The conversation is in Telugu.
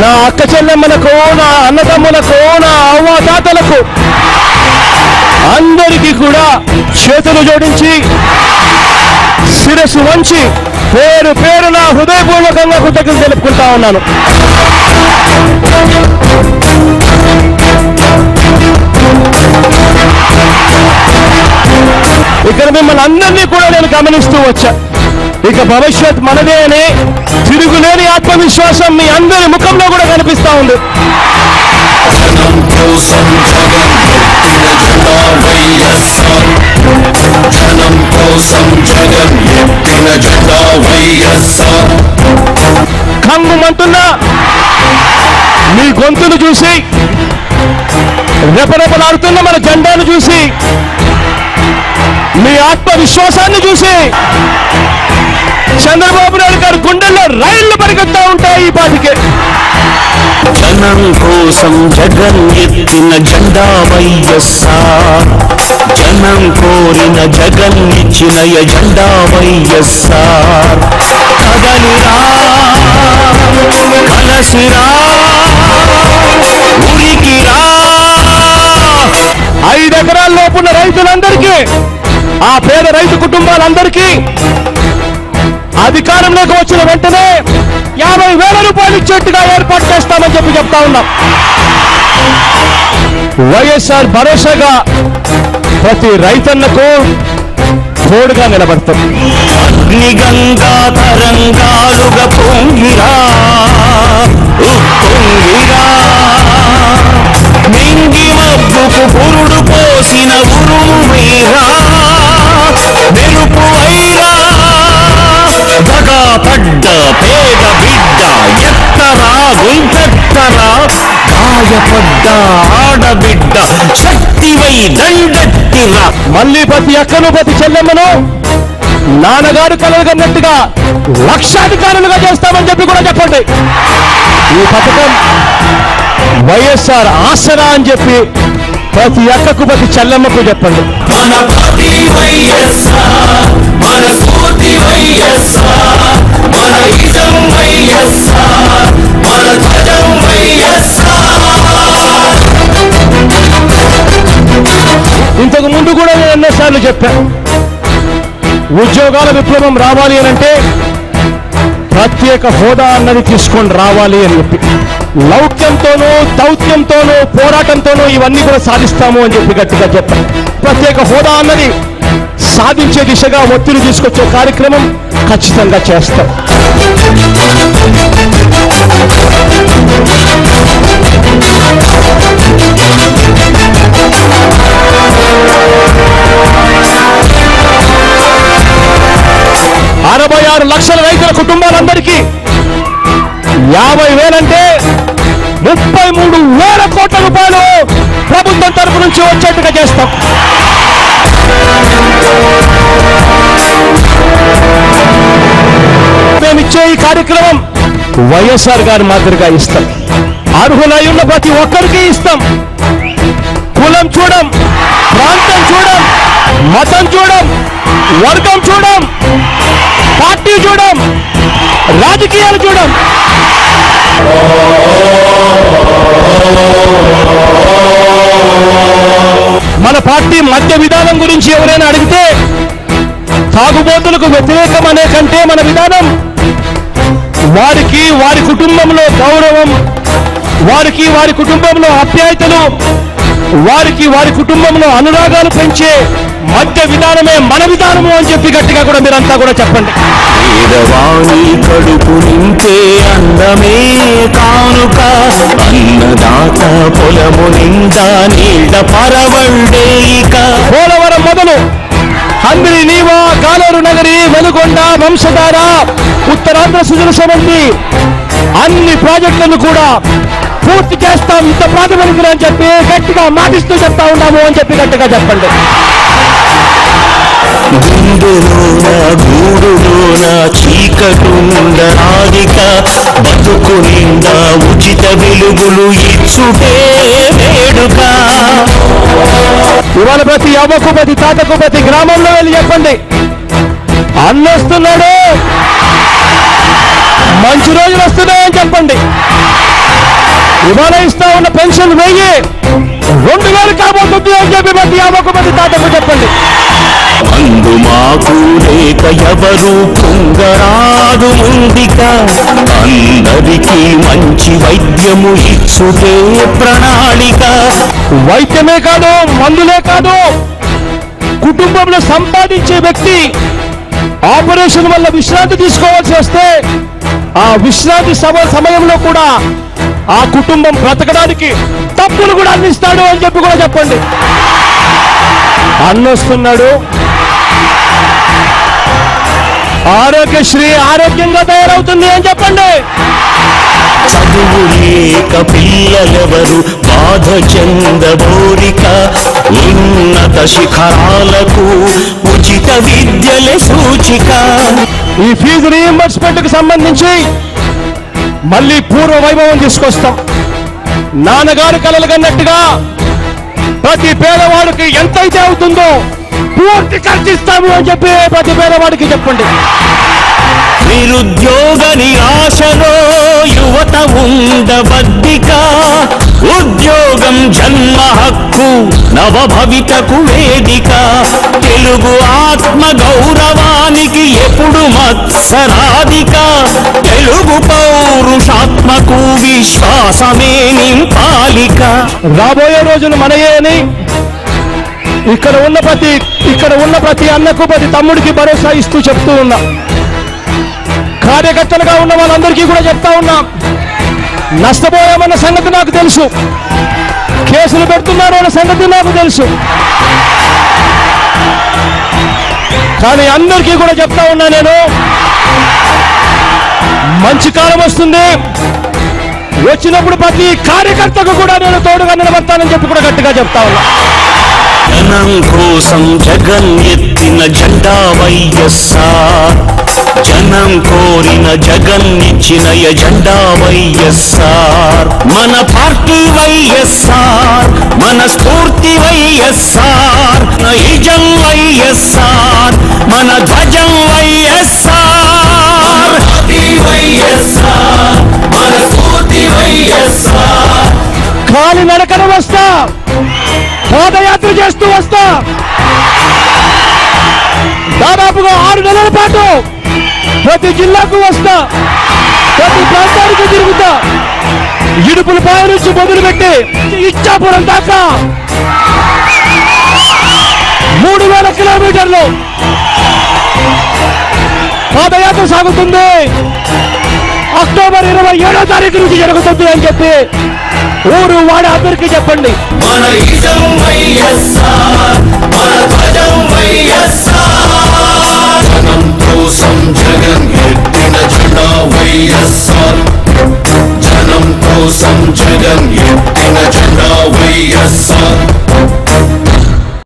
నా అక్క చెల్లెమ్మలకు నా అన్నదమ్ములకు నా అవ్వాతాతలకు అందరికీ కూడా చేతులు జోడించి శిరస్సు వంచి పేరు పేరు నా హృదయపూర్వకంగా కృతజ్ఞత తెలుపుకుంటా ఉన్నాను. ఇక్కడ మిమ్మల్ని అందరినీ కూడా నేను గమనిస్తూ వచ్చా. ఇక భవిష్యత్ మనదే అని తిరుగులేని ఆత్మవిశ్వాసం మీ అందరి ముఖంలో కూడా కనిపిస్తా ఉంది. కంగుమంటున్నా మీ గొంతును చూసి రెపరెపలాడుతున్న మన జెండాను చూసి మీ ఆత్మవిశ్వాసాన్ని చూసి చంద్రబాబు నాయుడు గారి గుండెల్లో రైళ్ళు పరిగెత్తా ఉంటాయి ఈ పాటికే. జనం కోసం జగన్ ఎత్తిన జెండా వైఎస్ఆర్. జనం కోరిన జగన్ ఇచ్చిన ఎజెండా వైఎస్ఆర్. కదలిరా కలసిరా ఉరికిరా ఐదు ఎకరాల లోపున్న రైతులందరికీ ఆ పేద రైతు కుటుంబాలందరికీ అధికారంలోకి వచ్చిన వెంటనే యాభై వేల రూపాయలు ఇచ్చేట్టుగా ఏర్పాటు చేస్తామని చెప్పి చెప్తా ఉన్నాం. వైఎస్ఆర్ భరోసాగా ప్రతి రైతన్నకు తోడుగా నిలబడతాం. అగ్నిగంగా తరంగాలుగా పొంగిరా ఉప్పొంగిరా. మింగి మబ్బుకు పురుడు పోసిన గురు గాయపడ్డ ఆడబిడ్డ శక్తివై దండెత్తిన మళ్ళీ ప్రతి అక్కను ప్రతి చెల్లెమ్మను నాన్నగారు కలగన్నట్టుగా లక్షాధికారులుగా చేస్తామని చెప్పి కూడా చెప్పండి. ఈ పథకం వైఎస్ఆర్ ఆసరా అని చెప్పి ప్రతి అక్కకు ప్రతి చెల్లెమ్మకు చెప్పండి. మన మన స్ఫూర్తి వైఎస్ఆర్ మన వైఎస్ఆర్. మన ఎన్నోసార్లు చెప్పాను ఉద్యోగాల విప్లవం రావాలి అని అంటే ప్రత్యేక హోదా అన్నది తీసుకొని రావాలి అని చెప్పి. లౌక్యంతోనూ దౌత్యంతోనూ పోరాటంతోనూ ఇవన్నీ కూడా సాధిస్తాము అని చెప్పి గట్టిగా చెప్పాను ప్రత్యేక హోదా అన్నది సాధించే దిశగా ఒత్తిడి తీసుకొచ్చే కార్యక్రమం ఖచ్చితంగా చేస్తాం. ఆరు లక్షల రైతుల కుటుంబాలందరికీ యాభై వేలంటే ముప్పై మూడు వేల కోట్ల రూపాయలు ప్రభుత్వం తరపు నుంచి వచ్చేట్టుగా చేస్తాం. మేమిచ్చే ఈ కార్యక్రమం వైఎస్ఆర్ గారి మాదిరిగా ఇస్తాం. అర్హులై ఉన్న ప్రతి ఒక్కరికి ఇస్తాం. కులం చూడం ప్రాంతం చూడం మతం చూడం వర్గం చూడం పార్టీ చూడం రాజకీయాలు చూడం. మన పార్టీ మధ్య విధానం గురించి ఎవరైనా అడిగితే తాగుబోతులకు వ్యతిరేకం అనే కంటే మన విధానం. వారికి వారి కుటుంబంలో గౌరవం వారికి వారి కుటుంబంలో ఆప్యాయతలు వారికి వారి కుటుంబంలో అనురాగాలు పెంచే మధ్య విధానమే మన విధానము అని చెప్పి గట్టిగా కూడా మీరంతా కూడా చెప్పండి. పేదవాణి కడుపు నింపే అందమే కానుక అన్నదాత పొలము నిండా నీళ్ళ పరవండే ఇక. పోలవరం మొదలు. హంద్రి నీవా కాలేరు నగరి వెలుగొండ వంశధార ఉత్తరాంధ్ర సుజల సమంతి అన్ని ప్రాజెక్టులను కూడా పూర్తి చేస్తాం. ఇంత ప్రాతిపదికన అని చెప్పి గట్టిగా మాటిస్తూ చెప్తా ఉన్నాము అని చెప్పి గట్టిగా చెప్పండి. గుండెలోన గూడులోన చీకటుండరాదిక బతుకు నిండా ఉచిత వెలుగులు ఇచ్చుటే వేడుక. ఇవాళ ప్రతి అవ్వకు ప్రతి తాతకు ప్రతి గ్రామంలో వెళ్ళి చెప్పండి. అన్నొస్తున్నాడు. మంచి రోజులు వస్తున్నాయని చెప్పండి. ఇవాళ ఇస్తా ఉన్న పెన్షన్ వెయ్యి రెండు వేలు కాబోతుంది అని చెప్పి ప్రతి అవ్వకు ప్రతి తాతకు చెప్పండి. అందు మాకు లేక ఎవరు పొంగరాదు ముందిక. అందరికీ మంచి వైద్యము ఇచ్చుకే ప్రణాళిక. వైద్యమే కాదు మందులే కాదు. కుటుంబంలో సంపాదించే వ్యక్తి ఆపరేషన్ వల్ల విశ్రాంతి తీసుకోవాల్సి వస్తే ఆ విశ్రాంతి సమ సమయంలో కూడా ఆ కుటుంబం బ్రతకడానికి తప్పులు కూడా అందిస్తాడు అని చెప్పి కూడా చెప్పండి. అన్నొస్తున్నాడు. ఆరోగ్యశ్రీ ఆరోగ్యంగా తయారవుతుంది అని చెప్పండి. చదువు లేక పిల్లలెవరు బాధ చెందబోరిక ఉన్నత శిఖరాలకు ఉచిత విద్యలే సూచిక. ఈ ఫీజు రీఎంబర్స్మెంట్కు సంబంధించి మళ్ళీ పూర్వ వైభవం తీసుకొస్తాం. నాన్నగారు కలలు కన్నట్టుగా ప్రతి పేదవాడికి ఎంతైతే అవుతుందో పూర్తి ఖర్చిస్తాము అని చెప్పి ప్రతి పేదవాడికి చెప్పండి. నిరుద్యోగ నిరాశలో యువత ఉండబద్దిక ఉద్యోగం జన్మ హక్కు నవభవితకు వేదిక. తెలుగు ఆత్మ గౌరవానికి ఎప్పుడు మత్సరాధిక తెలుగు పౌరుషాత్మకు విశ్వాసమే నింపాలిక. రాబోయే రోజులు మనయే అని ఇక్కడ ఉన్న ప్రతి ఇక్కడ ఉన్న ప్రతి అన్నకు ప్రతి తమ్ముడికి భరోసా ఇస్తూ చెప్తూ ఉన్నా. కార్యకర్తలుగా ఉన్న వాళ్ళందరికీ కూడా చెప్తా ఉన్నా. నష్టపోయామన్న సంగతి నాకు తెలుసు. కేసులు పెడుతున్నారు అన్న సంగతి నాకు తెలుసు. కానీ అందరికీ కూడా చెప్తా ఉన్నా నేను. మంచి కాలం వస్తుంది. వచ్చినప్పుడు ప్రతి కార్యకర్తకు కూడా నేను తోడుగా నిలబడతానని చెప్పి కూడా గట్టిగా చెప్తా ఉన్నా. జనం కోసం జగన్ ఎత్తిన జెండా వైఎస్ఆర్. జనం కోరిన జగన్ ఇచ్చిన ఎజెండా వైఎస్ఆర్. మన పార్టీ వైఎస్ఆర్ మన స్ఫూర్తి వైఎస్ఆర్ నైజం వైఎస్ఆర్ మన ధ్వజం వైఎస్ఆర్. వైఎస్ఆర్ మన స్ఫూర్తి వైఎస్ఆర్. కాలి నడకన వస్తా. పాదయాత్ర చేస్తూ వస్తా. దాదాపుగా ఆరు నెలల పాటు ప్రతి జిల్లాకు వస్తా. ప్రతి ప్రాంతానికి తిరుగుతా. ఇడుపుల పాయ నుంచి మొదలుపెట్టి ఇచ్చాపురం దాకా. మూడు వేల కిలోమీటర్లు పాదయాత్ర సాగుతుంది. అక్టోబర్ ఇరవై ఏడో తారీఖు నుంచి జరుగుతుంది అని చెప్పి ఊరు వాడ అందరికీ చెప్పండి. మన ఇజం వైఎస్ఆర్ మన ధ్వజం వైఎస్ఆర్. జనం కోసం జగన్ ఎత్తిన జెండా వైఎస్ఆర్. జనం కోసం జగన్ ఎత్తిన జెండా వైఎస్ఆర్.